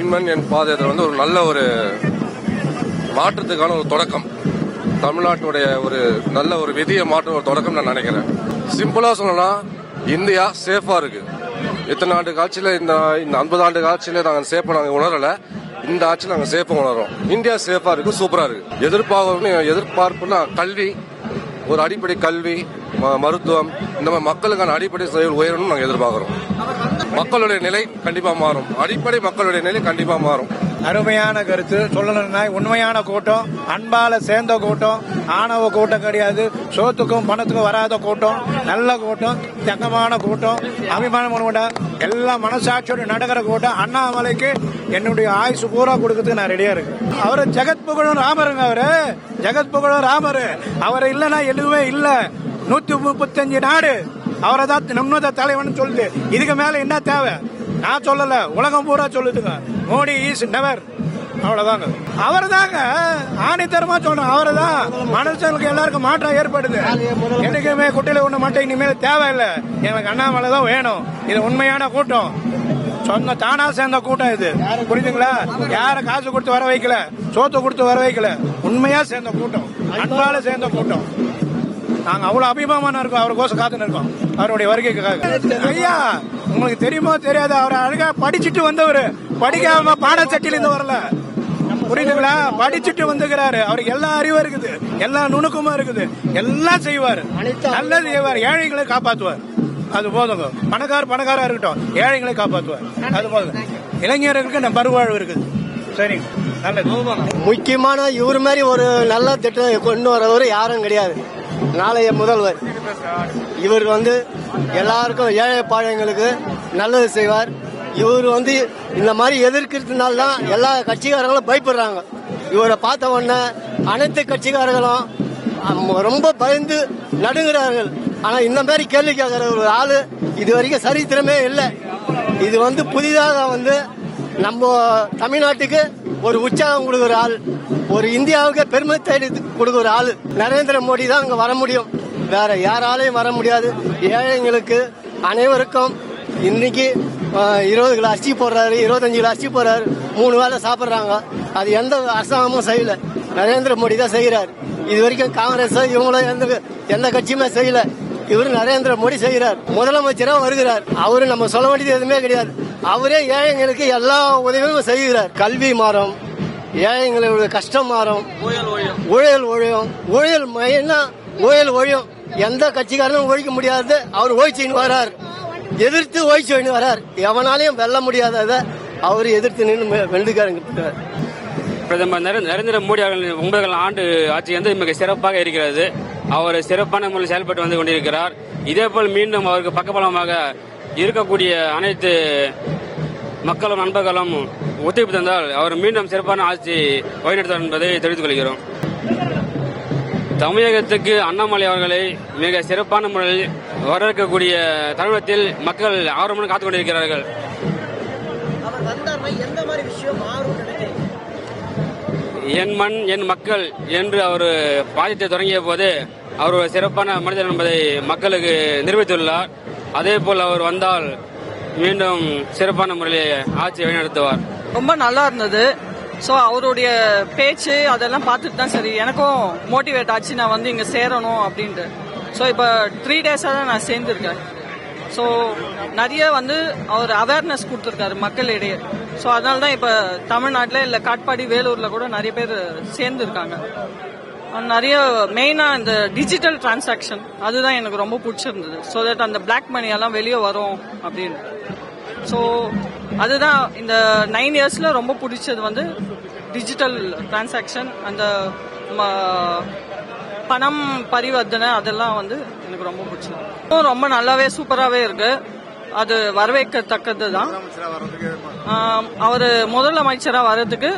எண்மண் என் பாதயாத்திரை வந்து ஒரு நல்ல ஒரு மாற்றத்துக்கான ஒரு தொடக்கம். தமிழ்நாட்டுடைய ஒரு நல்ல ஒரு விதியை மாற்ற ஒரு தொடக்கம் நான் நினைக்கிறேன். சிம்பிளா சொல்லணும்னா இந்தியா சேஃபா இருக்கு. இத்தனை ஆண்டு காட்சியில இந்த இந்த ஐம்பது ஆண்டு காட்சியில நாங்கள் சேஃபா நாங்கள் உணரல. இந்த ஆட்சியில் நாங்கள் சேஃபா உணரோம் இந்தியா சேஃபா இருக்கு சூப்பரா இருக்கு. எதிர்பார்க்கணும் எதிர்பார்ப்புனா கல்வி ஒரு அடிப்படை கல்வி ம- மருத்துவம் இந்த மாதிரி மக்களுக்கான அடிப்படை செயல் உயரணும்னு நாங்கள் எதிர்பார்க்குறோம். மக்களுடைய நிலை கண்டிப்பாக மாறும். அடிப்படை மக்களுடைய நிலை கண்டிப்பாக மாறும். அருமையான கருத்து. சொல்லணும்னா உண்மையான கூட்டம் அன்பால சேர்ந்த கூட்டம் ஆணவ கூட்டம் கிடையாது. சோத்துக்கும் பணத்துக்கும் வராத கூட்டம் நல்ல கூட்டம் தங்கமான கூட்டம் அபிமானம் கூட்டம் எல்லா மனசாட்சியோட நடக்கிற கூட்டம். அண்ணாமலைக்கு என்னுடைய ஆயுசு பூரா கொடுக்கறதுக்கு நான் ரெடியா இருக்கேன். அவரு ஜெகத் புகழும் ராமருங்க அவரு. ஜெகத் புகழும் ராமரு. அவர் இல்லைன்னா எதுவுமே இல்ல. நூத்தி முப்பத்தஞ்சு நாடு. அவரை தான் நம்மதான் தலைவன் சொல்லுது இதுக்கு மேல என்ன தேவை? நான் சொல்லல உலகம் பூரா சொல்லுதுங்க. மோடி இஸ் நெவர் அவ்வளவுதாங்க. அவர் தாங்க ஆணித்தரமா சொல்றேன் அவரை தான் மனுஷனுக்கு எல்லாருக்கும் மாற்றம் ஏற்படுது. எனக்குமே குட்டையில ஒண்ணு மட்டும் இனிமேல் தேவையில்லை. எனக்கு அண்ணாமலை தான் வேணும். இது உண்மையான கூட்டம். சொந்த தானா சேர்ந்த கூட்டம் இது. புரியுதுங்களா? யார காசு கொடுத்து வர வைக்கல. சோத்து கொடுத்து வர வைக்கல. உண்மையா சேர்ந்த கூட்டம். அன்பால சேர்ந்த கூட்டம். நாங்க அவ்வளவு அபிமானம் இருக்கோம். அவருக்கோசம் காத்துன்னு இருக்கோம். அவருடைய வருகைக்காக ஐயா உங்களுக்கு தெரியுமோ தெரியாது அவர் அழகா படிச்சுட்டு வந்தவர். படிக்காம பாடச்சட்டில இருந்து வரல. புரியுதுங்களா? படிச்சுட்டு வந்துக்கிறாரு. அவருக்கு எல்லா அறிவும் இருக்குது. எல்லா நுணுக்கமும் இருக்குது. எல்லாம் செய்வார். நல்லது செய்வார். ஏழைகளை காப்பாத்துவார். அது போதுங்க. பணக்கார பணக்காரா இருக்கட்டும். ஏழைகளை காப்பாத்துவார். அது போதுங்க. இளைஞர்களுக்கு நம்ம பருவாழ்வு இருக்குது. சரிங்க. நல்லது. முக்கியமான இவர் மாதிரி ஒரு நல்ல திட்டம் கொண்டு வரவர் யாரும் கிடையாது. நாளைய முதல்வர். இவர் வந்து எல்லாருக்கும் ஏழை பாழைங்களுக்கு நல்லது செய்வார். இவர் வந்து இந்த மாதிரி எதிர்க்கிறதுனால தான் எல்லா கட்சிக்காரங்களும் பயப்படுறாங்க. இவரை பார்த்த உடனே அனைத்து கட்சிக்காரர்களும் ரொம்ப பயந்து நடுங்கிறார்கள். ஆனா இந்த மாதிரி கேள்வி கேட்கிற ஒரு ஆளு இது வரைக்கும் சரித்திரமே இல்லை. இது வந்து புதிதாக வந்து நம்ம தமிழ்நாட்டுக்கு ஒரு உற்சாகம் கொடுக்குற ஆள் ஒரு இந்தியாவுக்கு பெருமை தேடி கொடுக்குற ஆள் நரேந்திர மோடி தான் அங்க வர முடியும். வேற யாராலையும் வர முடியாது. ஏழைங்களுக்கு அனைவருக்கும் இன்னைக்கு இருபது கிலோ அரிசி போடுறாரு இருபத்தஞ்சு கிலோ அரிசி போடுறாரு மூணு வேளை சாப்பிடுறாங்க. அது எந்த அரசாங்கமும் செய்யல. நரேந்திர மோடி தான் செய்யறாரு இது வரைக்கும் காங்கிரஸ் இவங்களும் எந்த எந்த கட்சியுமே செய்யல. இவர் நரேந்திர மோடி செய்கிறார். முதலமைச்சரா வருகிறார். அவரு நம்ம சொல்ல வேண்டியது எதுவுமே கிடையாது. அவரே ஏழைங்களுக்கு எல்லா உதவியும் செய்கிறார். கல்வி மாறும். ஏழைங்களோட கஷ்டம் மாறும். ஊழல் ஒழியும். ஊழல் மையம்னா ஊழல் ஒழியும். எந்த கட்சிக்காரனும் ஒழிக்க முடியாது. அவர் ஓய்ச்சின்னு வரார். எதிர்த்து ஒழிச்சு வரார். எவனாலையும் வெல்ல முடியாததை அவர் எதிர்த்து நின்று வெண்டுக்காரங்க பிரதமர் நரேந்திர மோடி அவர்களின் ஒன்பது ஆண்டு ஆட்சி வந்து மிக சிறப்பாக இருக்கிறது. அவர் சிறப்பான முறையில் செயல்பட்டு வந்து கொண்டிருக்கிறார். இதேபோல் மீண்டும் அவருக்கு பக்கபலமாக இருக்கக்கூடிய அனைத்து மக்களும் நண்பர்களும் ஒத்துழைப்பு தந்தால் அவர் மீண்டும் சிறப்பான ஆட்சி வழிநடத்தார் என்பதை தெரிவித்துக் கொள்கிறோம். தமிழகத்துக்கு அண்ணாமலை அவர்களை மிக சிறப்பான முறையில் வரவேற்கக்கூடிய தருணத்தில் மக்கள் ஆர்வமுடன் காத்துக் கொண்டிருக்கிறார்கள். என் மண் என் மக்கள் என்று அவர் பாதித்தை தொடங்கிய போது அவர் ஒரு சிறப்பான மனிதர் என்பதை மக்களுக்கு நிரூபித்துள்ளார். அதே போல் அவர் வந்தால் மீண்டும் சிறப்பான முறையில் ஆட்சியை வழிநடத்துவார். ரொம்ப நல்லா இருந்தது. ஸோ அவருடைய பேச்சு அதெல்லாம் பார்த்துட்டு தான் சரி எனக்கும் மோட்டிவேட் ஆச்சு நான் வந்து இங்கே சேரணும் அப்படின்ட்டு. ஸோ இப்போ த்ரீ டேஸாக தான் நான் சேர்ந்துருக்கேன். ஸோ நிறைய வந்து அவர் அவேர்னஸ் கொடுத்துருக்காரு மக்களிடையே. ஸோ அதனால தான் இப்போ தமிழ்நாட்டில் இல்லை காட்பாடி வேலூரில் கூட நிறைய பேர் சேர்ந்துருக்காங்க. நிறைய மெயினாக இந்த டிஜிட்டல் டிரான்சாக்ஷன் அதுதான் எனக்கு ரொம்ப பிடிச்சிருந்தது. ஸோ தட் அந்த பிளாக் மணியெல்லாம் வெளியே வரும் அப்படின்னு. ஸோ அதுதான் இந்த நைன் இயர்ஸில் ரொம்ப பிடிச்சது வந்து டிஜிட்டல் டிரான்சாக்ஷன் அந்த பணம் பரிவர்த்தனை அதெல்லாம் வந்து எனக்கு ரொம்ப பிடிச்சது. ரொம்ப நல்லாவே சூப்பராகவே இருக்கு. அது வரவேற்கத்தக்கது தான். அவர் முதலமைச்சராக வர்றதுக்கு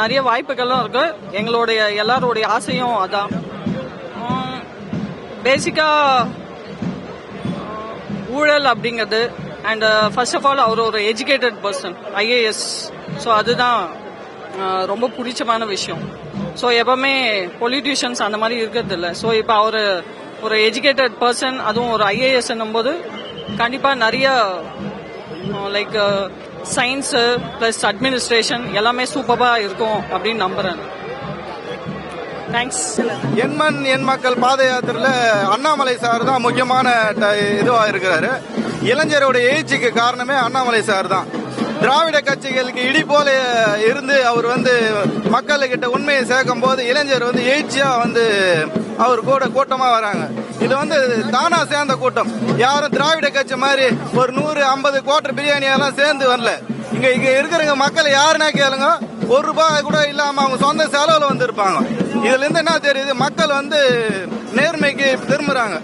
நிறைய வாய்ப்புகளும் இருக்கு. எங்களுடைய எல்லாருடைய ஆசையும் அதான். பேசிக்காக ஊழல் அப்படிங்கிறது அண்ட் ஃபர்ஸ்ட் ஆஃப் ஆல் அவர் ஒரு எஜுகேட்டட் பர்சன் ஐஏஎஸ் ஸோ அதுதான் ரொம்ப பிடிச்சமான விஷயம். ஸோ எப்பவுமே பொலிட்டிஷியன்ஸ் அந்த மாதிரி இருக்கிறது இல்லை ஸோ இப்போ அவர் ஒரு எஜுகேட்டட் பர்சன் அதுவும் ஒரு ஐஏஎஸ் போது கண்டிப்பாக நிறைய லைக் சயின்ஸு ப்ளஸ் அட்மினிஸ்ட்ரேஷன் எல்லாமே சூப்பராக இருக்கும் அப்படின்னு நம்புறேன். தேங்க்ஸ் எண்மண் எண் மக்கள் பாத யாத்திரையில அண்ணாமலை சார் தான் முக்கியமான ட- இதுவா இருக்கிறாரு. இளைஞரோட எழுச்சிக்கு காரணமே அண்ணாமலை சார் தான். திராவிட கட்சிகளுக்கு இடி போல இருந்து அவர் வந்து மக்கள்கிட்ட உண்மையை சேர்க்கும் போது இளைஞர் வந்து எழுச்சியா வந்து அவர் கூட கூட்டமா வராங்க. இது வந்து தானா சேர்ந்த கூட்டம். யாரும் திராவிட கட்சி மாதிரி ஒரு நூறு ஐம்பது குவார்டர் பிரியாணி எல்லாம் சேர்ந்து வரல. இங்க இங்க இருக்கிறவங்க மக்கள் யாருன்னா கேளுங்க. ஒரு ரூபாய் கூட இல்லாம அவங்க சொந்த செலவுல வந்திருப்பாங்க. இதுல இருந்து என்ன தெரியுது? மக்கள் வந்து நேர்மைக்கு திரும்புறாங்க.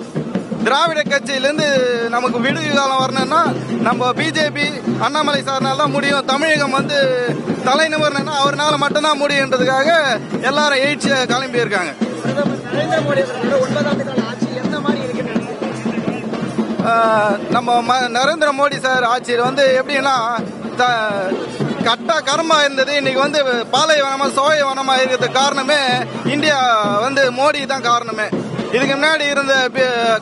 திராவிட கட்சியில இருந்து நமக்கு விடுவி காலம் வரணும்னா நம்ம பிஜேபி அண்ணாமலை சார்னால தான் முடியும். தமிழகம் வந்து தலை நிமிரணும்னா அவர்னால மட்டும்தான் முடியுன்றதுக்காக எல்லாரும் எழுச்சியா கிளம்பி இருக்காங்க. ஆஹ் நம்ம நரேந்திர மோடி சார் ஆட்சியில் வந்து எப்படின்னா கட்டா கர்மா இருந்தது. இன்னைக்கு வந்து பாலைவனமா சோயவனமா இருக்கிறதுக்கு காரணமே இந்தியா வந்து மோடி தான் காரணமே. இதுக்கு முன்னாடி இருந்த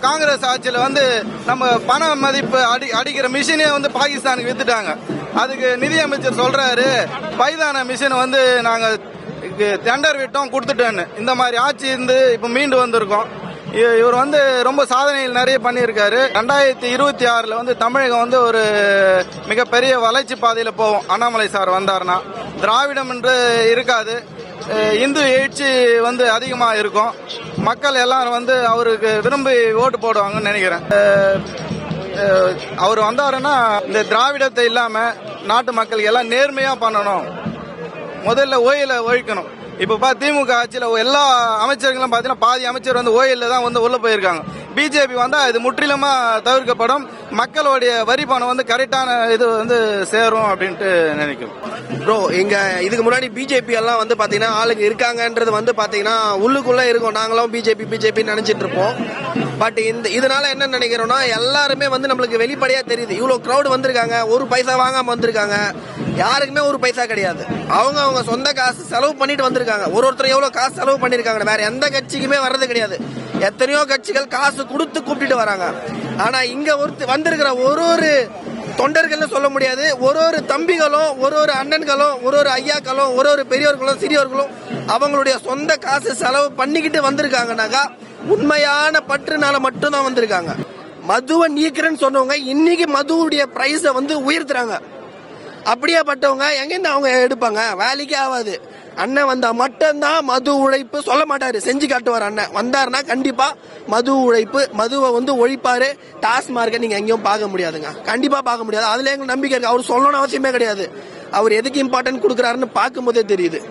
காங்கிரஸ் ஆட்சியில் வந்து நம்ம பண மதிப்பு அடி அடிக்கிற மிஷினே வந்து பாகிஸ்தானுக்கு வித்துட்டாங்க. அதுக்கு நிதியமைச்சர் சொல்றாரு பைதான மிஷின் வந்து நாங்க டெண்டர் விட்டோம் கொடுத்துட்டோன்னு. இந்த மாதிரி ஆட்சி இருந்து இப்ப மீண்டு வந்திருக்கோம். இவர் வந்து ரொம்ப சாதனைகள் நிறைய பண்ணியிருக்காரு. ரெண்டாயிரத்தி இருபத்தி ஆறுல வந்து தமிழகம் வந்து ஒரு மிகப்பெரிய வளர்ச்சி பாதையில போவோம். அண்ணாமலை சார் வந்தாருன்னா. திராவிடம் என்று இருக்காது. இந்து எழுச்சி வந்து அதிகமாக இருக்கும். மக்கள் எல்லாரும் வந்து அவருக்கு விரும்பி ஓட்டு போடுவாங்கன்னு நினைக்கிறேன். அவர் வந்தாருன்னா இந்த திராவிடத்தை இல்லாமல் நாட்டு மக்களுக்கு எல்லாம் நேர்மையாக பண்ணணும். முதல்ல ஓயில ஒழிக்கணும். இப்போ பா திமுக ஆட்சியில் எல்லா அமைச்சர்களும் பார்த்தீங்கன்னா பாதி அமைச்சர் வந்து ஓயில் தான் வந்து உள்ளே போயிருக்காங்க. பிஜேபி வந்தால் இது முற்றிலுமாக தவிர்க்கப்படும். மக்களுடைய வரி பணம் வந்து கரெக்டான இது வந்து சேரும் அப்படின்ட்டு நினைக்கிறோம். ப்ரோ இங்க இதுக்கு முன்னாடி பிஜேபி எல்லாம் வந்து பாத்தீங்கன்னா ஆளுங்க இருக்காங்கன்றது வந்து பாத்தீங்கன்னா உள்ளுக்குள்ள இருக்கும். நாங்களும் பிஜேபி பிஜேபி நினைச்சிட்டு இருப்போம். பட் இந்த இதனால என்ன நினைக்கிறோம்னா எல்லாருமே வந்து நம்மளுக்கு வெளிப்படையா தெரியுது. இவ்வளோ க்ரௌடு வந்திருக்காங்க ஒரு பைசா வாங்காம வந்திருக்காங்க. யாருக்குமே ஒரு பைசா கிடையாது. அவங்க அவங்க சொந்த காசு செலவு பண்ணிட்டு வந்திருக்காங்க. ஒரு ஒருத்தர் எவ்வளோ காசு செலவு பண்ணிருக்காங்க. வேற எந்த கட்சிக்குமே வர்றது கிடையாது. எத்தனையோ கட்சிகள் காசு கொடுத்து கூப்பிட்டுட்டு வராங்க. ஆனா இங்க ஒருத்தர் வந்திருக்கிற ஒரு ஒரு தொண்டர்கள்னு சொல்ல முடியாது. ஒரு ஒரு தம்பிகளும் ஒரு ஒரு அண்ணன்களும் ஒரு ஒரு ஐயாக்களும் ஒரு ஒரு பெரியவர்களும் சிறியவர்களும் அவங்களுடைய சொந்த காசு செலவு பண்ணிக்கிட்டு வந்திருக்காங்கனாக்கா உண்மையான பற்றுனால மட்டும்தான் வந்திருக்காங்க. மதுவை நீக்கிறேன்னு சொன்னவங்க இன்னைக்கு மதுவுடைய பிரைஸை வந்து உயர்த்துறாங்க. அப்படியேப்பட்டவங்க எங்கேருந்து அவங்க எடுப்பாங்க? வேலைக்கே ஆகாது. அண்ணன் வந்தா மட்டும்தான் மது உழைப்பு சொல்ல மாட்டாரு. செஞ்சு காட்டுவார் அண்ணன். வந்தாருன்னா கண்டிப்பா மது உழைப்பு மதுவை வந்து ஒழிப்பாரு. டாஸ்மார்க்கை நீங்க எங்கேயும் பார்க்க முடியாதுங்க. கண்டிப்பா பார்க்க முடியாது. அதுல எங்களுக்கு நம்பிக்கை இருக்கு. அவர் சொல்லணும்னு அவசியமே கிடையாது. அவர் எதுக்கு இம்பார்ட்டன்ட் கொடுக்குறாருன்னு பார்க்கும்போதே தெரியுது.